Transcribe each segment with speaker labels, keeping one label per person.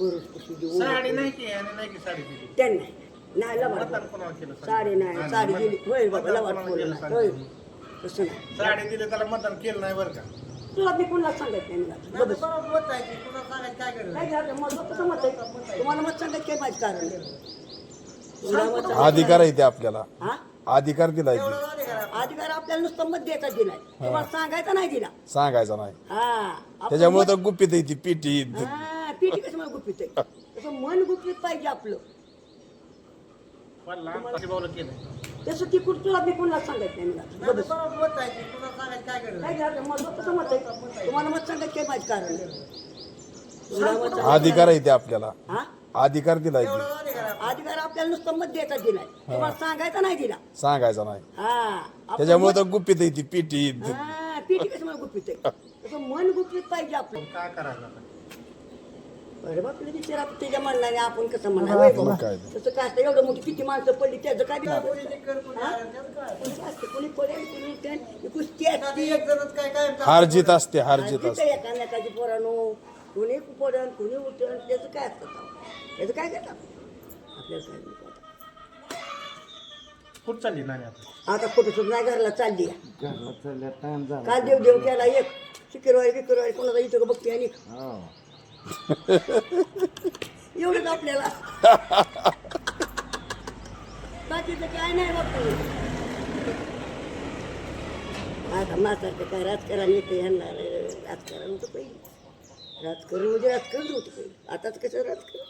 Speaker 1: पुरुष कशी देऊ?
Speaker 2: साडी नाही की आणि नाही की साडी दिली.
Speaker 1: त्यांना. नाही लवाट
Speaker 2: मतदान कोणाला केलं
Speaker 1: साडी? नाही साडी दिली. होईल बाबा लवाट बोलू नाही होईल तसं नाही.
Speaker 2: साडी दिली त्याला मतदान केलं नाही बरं का?
Speaker 1: तुला मी कोणाला सांगत नाही मला?
Speaker 3: नाही,
Speaker 1: बघ.
Speaker 3: बरोबर मत आहे की पुन्हा सांगायचं काय गरज
Speaker 1: काय
Speaker 3: आहे?
Speaker 1: झालं? मला कसं मत आहे. तुम्हाला मत सांगत काय कारण मत
Speaker 4: अधिकार आहे ते आपल्याला.
Speaker 1: हा?
Speaker 4: अधिकार दिलाय ते?
Speaker 1: अधिकार आपल्याला नुसतं मत द्यायचा दिलाय तुम्हाला सांगायचा नाही दिला.
Speaker 4: सांगायचा नाही.
Speaker 1: हा. आपण
Speaker 4: त्याच्यामुळे तर गुपित आहे ती पिटी
Speaker 1: हा, पिठी कसं मला गुपित आहे तसं मन गुपित पाहिजे आपलं.
Speaker 2: पण लहान भाऊला केलं
Speaker 1: तसं ती कुठं तुला मी कोणाला सांगत नाही मला.
Speaker 3: मत काय?
Speaker 1: झालं? कसं मत आहे. तुम्हाला मत सांगत काय माझं कारण? तुला मत
Speaker 4: अधिकार आहे ते आपल्याला.
Speaker 1: हा?
Speaker 4: अधिकार दिलाय
Speaker 3: का?
Speaker 1: अधिकार आपल्याला. नुसतं मत द्यायचा दिलाय तुम्हाला सांगायचा नाही दिला.
Speaker 4: सांगायचा नाही.
Speaker 1: हा.
Speaker 4: त्याच्यामुळे तर
Speaker 1: मत-
Speaker 4: गुपित आहे ती पिटी
Speaker 1: हा, पिठी कसं मला गुपित आहे. तसं मन गुपित पाहिजे आपलं.
Speaker 2: काय करायला?
Speaker 1: अरे बापरे विचार आपण त्याच्या म्हणणारे आपण कसं?
Speaker 4: काय?
Speaker 1: तसं काय असतं एवढं मोठी किती माणसं पडली त्याचं काय असतं, कोणी पडेल ही कुस्ती
Speaker 3: आता
Speaker 1: असते.
Speaker 3: एक जणच काय काय
Speaker 4: हार जीत असते हार जीत असते.
Speaker 1: एकामेकाची पोरानो. कोणी पडन कोणी उठण त्याचं काय असतं? त्याचं काय करतात? आपल्याला काय.
Speaker 2: कुठं चालली आता?
Speaker 1: आता कुठं सुद्धा नाही घरला चालली. काल देव देव केला एक. शुक्रवारी बिक्रवारी कोणाला इथं बघते आणि एवढंच आपल्याला. बाकीचं काय नाही आता म्हातारचं काय राजकारण येतं यांना राजकारण होतं पहिले. राजकारण म्हणजे राजकारण होतं पहिले. आताच कसं राजकारण?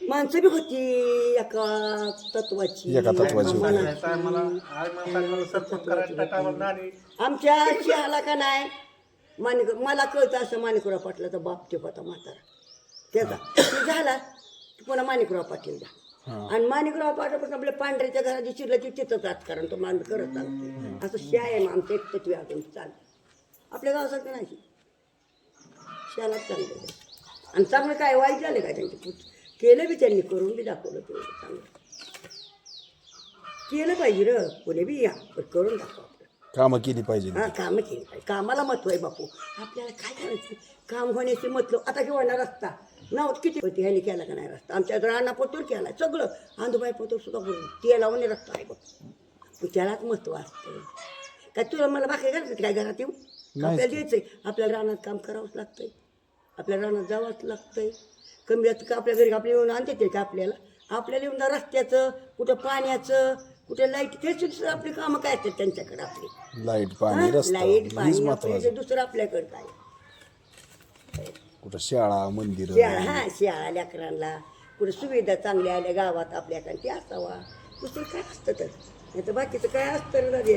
Speaker 1: माणसं बी होती एका तत्वाची.
Speaker 4: एका तत्वाची.
Speaker 1: मनाची. आमच्या शहाला का नाही? माणिक मला कळतं असं माणिकराव पाटलाचा बाप ते होता म्हातारा. त्याचा ते झाला. की पुन्हा माणिकराव पाटील जा. आणि माणिकराव पाटील आपल्या पांढऱ्याच्या घराची शिरलं की तिथंच राजकारण तो मान करत चालतो. असं शाय आहे आमचं एक तत्व अजून चालतं. आपल्या गावासारखं नाही. शालाच चाललं. आणि चांगलं काय वाईट झालं काय त्यांचे? केलं बी त्यांनी करून बी दाखवलं तेवढं चांगलं. केलं पाहिजे र. कोणी बी या पण करून दाखवा.
Speaker 4: कामं केली पाहिजे.
Speaker 1: हा कामं केली पाहिजे. कामाला महत्त्व आहे बापू. आपल्याला काय करायचं? काम होण्याचे मतलब आता किंवा ना रस्ता? नाव किती? होती ह्याने केला का नाही रस्ता? आमच्या राणा पोतूर केला सगळं. आंधुबाई पोतूर सुद्धा करून ते लावून रस्ता आहे बघ त्यालाच महत्त्व असतं. काय तुला मला बाकी करायचं काय घरात येऊ आपल्याला द्यायचंय. आपल्याला रानात काम करावंच लागतंय. आपल्याला रानात जावंच लागतंय. कमी जास्त का आपल्या घरी आपल्या येऊन आणते ते का आपल्याला? आपल्याला येऊन रस्त्याचं कुठं पाण्याचं कुठे लाइट ते सुद्धा आपली कामं काय असतात त्यांच्याकडे आपली?
Speaker 4: लाइट पाणी रस्ता लाइट
Speaker 1: पाणी आपलं
Speaker 4: महत्वाचं
Speaker 1: जे दुसरं आपल्याकडे काय?
Speaker 4: कुठं शाळा मंदिर
Speaker 1: शाळा हा शाळा लेकरांना. कुठे सुविधा चांगल्या आल्या गावात आपल्याकडे ते असावा. दुसरं काय असतं तर? नाही तर बाकीचं काय असतं रे दादी?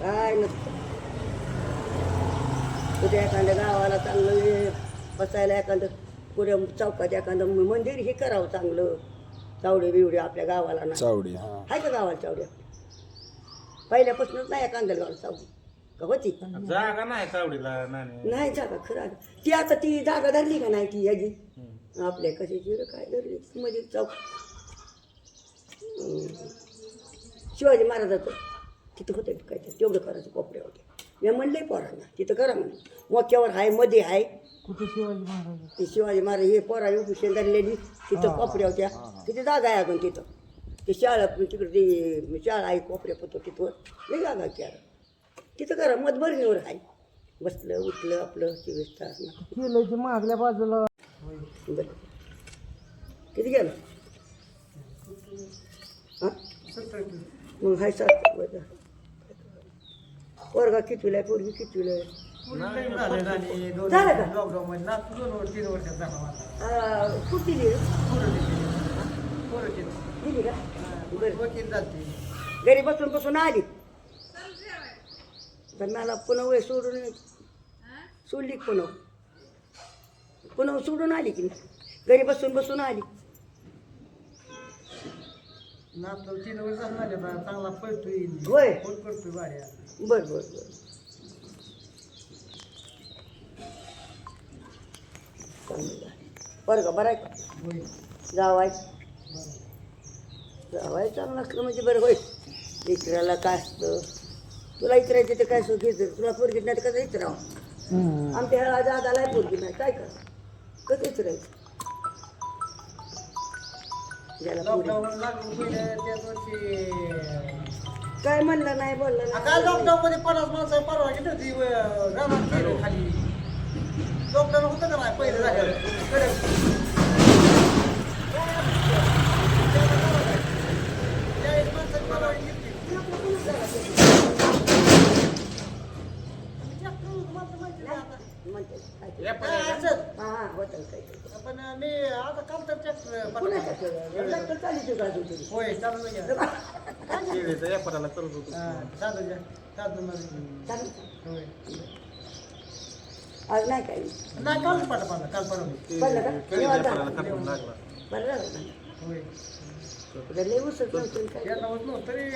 Speaker 1: काय नसतं. कुठे एखाद्या गावाला चांगलं हे बसायला एखादं कुठे चौकात एखादं मंदिर हे करावं चांगलं. चावडे बिवडे आपल्या गावाला नाही.
Speaker 4: चावडी हा.
Speaker 1: आहे का गावाला चावडे पहिल्यापासूनच नाही एखाद्या गावाला चावडी. का होती?
Speaker 2: जागा नाही चावडीला नाणी
Speaker 1: नाही जागा खरं ती आता ती जागा धरली का नाही ती याची आपल्या कशाची रे काय धरली? मध्ये चौक हम्म. शिवाजी महाराजाचं तिथं होतं काय? ते तेवढं करायचं कोपऱ्या होते मी म्हणले पोरांना तिथं करा म्हणलं मोक्यावर आहे मध्ये आहे
Speaker 3: कुठे शिवाजी महाराज?
Speaker 1: ते शिवाजी महाराज हे पोरा धरलेली तिथं कोपऱ्या होत्या. तिथे जागा आहे अजून तिथं? ते शाळा तिकडे ते शाळा आहे कोपऱ्या होतो तिथं लई जागा अरे. तिथं करा मतभरणीवर आहे बसलं उठलं आपलं चोवीस तास ना
Speaker 3: केलं की मागल्या बाजूला.
Speaker 1: बरं. किती गेलं? हां? मग हाय सात. बरं. पोरगा कितवीला आहे पोरगी कितवीला आहे झालं का?
Speaker 3: ना
Speaker 1: आ, कुठं दिली?
Speaker 3: केलं.
Speaker 1: दिली. का? बरं. घरी बसून बसून आली. तर मला पुन्हा वय सोडून सोडली पुन्हा? पुन्हा सोडून आली की घरी बसून बसून आली.
Speaker 3: नातू तीन वर्ष झाले बा, चांगला पळतोय
Speaker 1: होय.
Speaker 3: फोन करतोय भाड्या
Speaker 1: बर बर बर. का बरं आहे का?
Speaker 3: होय.
Speaker 1: जावाय. जावाय चांगलं असलं म्हणजे बरं होईल इतराला काय असतं? तुला इतरायचं तर काय सुख घेतं तुला पोरगी नाही तर कसं इतरावं? आमच्या ह्या दादाला पोरगी नाही. काय कर? कसंच राहायचं ज्याला
Speaker 3: लॉकडाऊन लागून पहिले त्याच वर्षी
Speaker 1: काय म्हणलं नाही बोललं नाही.
Speaker 3: काय लॉकडाऊन मध्ये पन्नास माणसं परवा गेली होती रानात गेले खाली. लॉकडाऊन होतं का नाही? पहिले कडक. चाळीस माणसाची परवा गेली होती. ट्रॅक्टर तुम्हाला माहिती नाही आता.
Speaker 1: म्हणते काय ते.
Speaker 2: या पण
Speaker 3: काय असं?
Speaker 1: हा हा काय ते.
Speaker 3: पण मी आता काल तर ट्रॅक्टर
Speaker 1: कुणाच्या
Speaker 3: पाठवला.
Speaker 1: शेतात? डॉक्टर चालीस का अजून तरी?
Speaker 3: होय चालू
Speaker 2: व्यापाराला करत होतो
Speaker 3: हा, चालू आहे. चालू. होय.
Speaker 1: आज नाही काही
Speaker 3: नाही काल काल पाठवली
Speaker 2: ते
Speaker 1: का?
Speaker 2: केळी
Speaker 1: निवांत
Speaker 2: व्यापाराला
Speaker 1: झालं.
Speaker 2: करून लागला
Speaker 1: बरं झालं ना
Speaker 3: होय
Speaker 1: तुला लय उसत नव्हतं काय
Speaker 3: यांना होत नव्हतं तरी